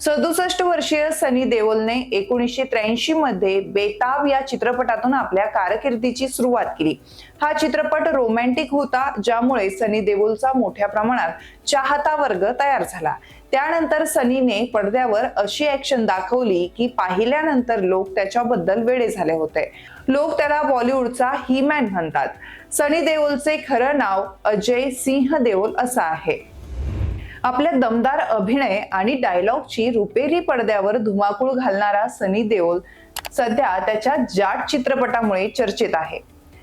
सदुसष्ट वर्षीय सनी देओलने एकोणीसशे त्र्याऐंशी मध्ये बेताब या चित्रपटातून आपल्या कारकिर्दीची सुरुवात केली. हा चित्रपट रोमॅन्टिक होता ज्यामुळे सनी देओलचा मोठ्या प्रमाणात चाहता वर्ग तयार झाला. त्यानंतर सनीने पडद्यावर अशी ऍक्शन दाखवली की पाहिल्यानंतर लोक त्याच्याबद्दल वेडे झाले होते. लोक त्याला बॉलिवूडचा ही मॅन म्हणतात. सनी देओलचे खरं नाव अजय सिंह देओल असं आहे. आपल्या दमदार अभिनय आणि डायलॉगची रुपेरी पडद्यावर धुमाकूळ घालणारा सनी देओल सध्या त्याच्या जाट चित्रपटामुळे चर्चेत आहे.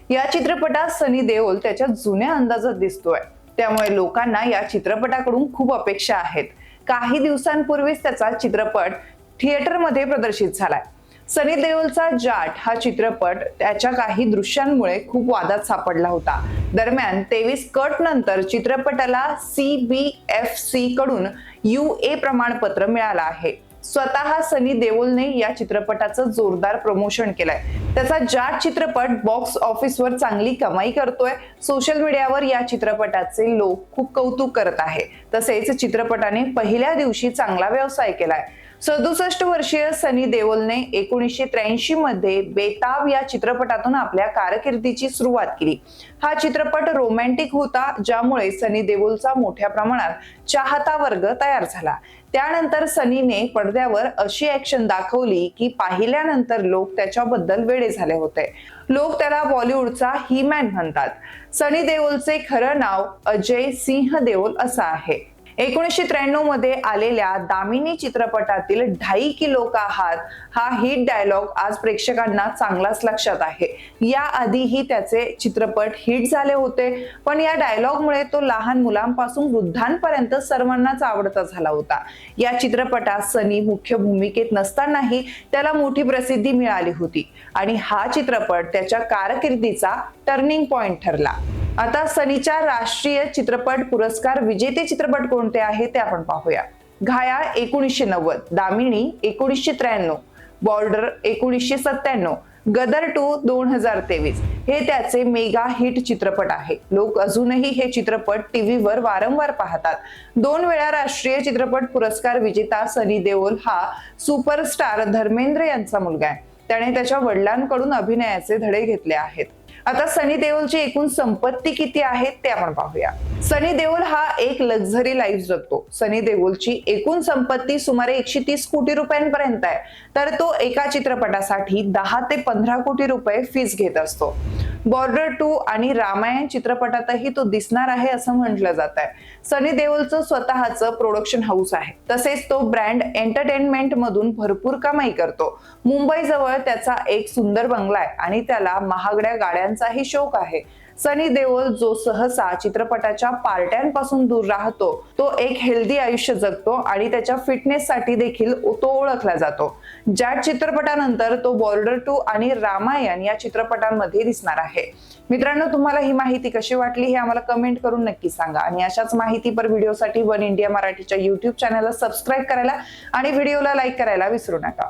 या चित्रपटात सनी देओल त्याच्या जुन्या अंदाजात दिसतोय. त्यामुळे लोकांना या चित्रपटाकडून खूप अपेक्षा आहेत. काही दिवसांपूर्वीच त्याचा चित्रपट थिएटरमध्ये प्रदर्शित झालाय. सनी देओलचा जाट हा चित्रपट त्याच्या काही दृश्यांमुळे खूप वादात सापडला होता. दरम्यान तेवीस कट नंतर चित्रपटाला सी बी एफ सी कडून यू ए प्रमाणपत्र मिळालं आहे. स्वतः सनी देओलने या चित्रपटाचं जोरदार प्रमोशन केलंय. त्याचा जाट चित्रपट बॉक्स ऑफिसवर चांगली कमाई करतोय. सोशल मीडियावर या चित्रपटाचे लोक खूप कौतुक करत आहे. तसेच चित्रपटाने पहिल्या दिवशी चांगला व्यवसाय केलाय. सदुसष्ट वर्षीय सनी देओलने एकोणीसशे त्र्याऐंशी मध्ये बेताब या चित्रपटातून आपल्या कारकिर्दीची सुरुवात केली. हा चित्रपट रोमॅन्टिक होता ज्यामुळे सनी देओलचा मोठ्या प्रमाणात चाहता वर्ग तयार झाला. त्यानंतर सनीने पडद्यावर अशी ऍक्शन दाखवली की पाहिल्यानंतर लोक त्याच्याबद्दल वेडे झाले होते. लोक त्याला बॉलिवूडचा ही मॅन म्हणतात. सनी देओलचे खरं नाव अजय सिंह देओल असं आहे. एकोणीसशे त्र्याण्णवमध्ये आलेल्या दामिनी चित्रपटातील ढाई किलो का हात हा हिट डायलॉग आज प्रेक्षकांना चांगलाच लक्षात आहे. याआधीही त्याचे चित्रपट हिट झाले होते पण या डायलॉगमुळे तो लहान मुलांपासून वृद्धांपर्यंत सर्वांनाच आवडता झाला होता. या चित्रपटात सनी मुख्य भूमिकेत नसतानाही त्याला मोठी प्रसिद्धी मिळाली होती आणि हा चित्रपट त्याच्या कारकिर्दीचा टर्निंग पॉइंट ठरला. आता सनीच्या राष्ट्रीय चित्रपट पुरस्कार विजेते चित्रपट कोणते आहेत ते आपण पाहूया. घायाळ एकोणीसशे नव्वद दामिनी एकोणीसशे त्र्याण्णव बॉर्डर एकोणीसशे सत्त्याण्णव गदर टू दोन हजार तेवीस. हे त्याचे मेगा हिट चित्रपट आहे. लोक अजूनही हे चित्रपट टीव्हीवर वारंवार पाहतात. दोन वेळा राष्ट्रीय चित्रपट पुरस्कार विजेता सनी देओल हा सुपरस्टार धर्मेंद्र यांचा मुलगा आहे. त्याने त्याच्या वडिलांकडून अभिनयाचे धडे घेतले आहेत. आता सनी देओलची एकूण संपत्ती किती आहे ते आपण पाहूया. सनी देओल हा एक लक्झरी लाईफ जगतो. सनी देओलची एकूण संपत्ती सुमारे एकशे तीस कोटी रुपयांपर्यंत आहे. तर तो एका चित्रपटासाठी दहा ते पंधरा कोटी रुपये फीज घेत असतो. बॉर्डर टू आणि रामायण चित्रपटातही तो दिसणार आहे असं म्हटलं जात आहे सनी देओलचं स्वतःचं प्रोडक्शन हाऊस आहे. तसेच तो ब्रँड एंटरटेनमेंट मधून भरपूर कमाई करतो. मुंबई जवळ त्याचा एक सुंदर बंगला आहे आणि त्याला महागड्या गाड्यांचाही शौक आहे. सनी देओल जो सहसा चित्रपटाच्या पार्ट्यांपासून दूर राहतो तो एक हेल्दी आयुष्य जगतो आणि त्याच्या फिटनेससाठी देखील तो ओळखला जातो. ज्या चित्रपटानंतर तो बॉर्डर टू आणि रामायण या चित्रपटांमध्ये दिसणार आहे. मित्रांनो तुम्हाला ही माहिती कशी वाटली हे आम्हाला कमेंट करून नक्की सांगा. आणि अशाच माहितीपर व्हिडिओसाठी वन इंडिया मराठीच्या युट्यूब चॅनलला सबस्क्राईब करायला आणि व्हिडिओला लाईक करायला विसरू नका.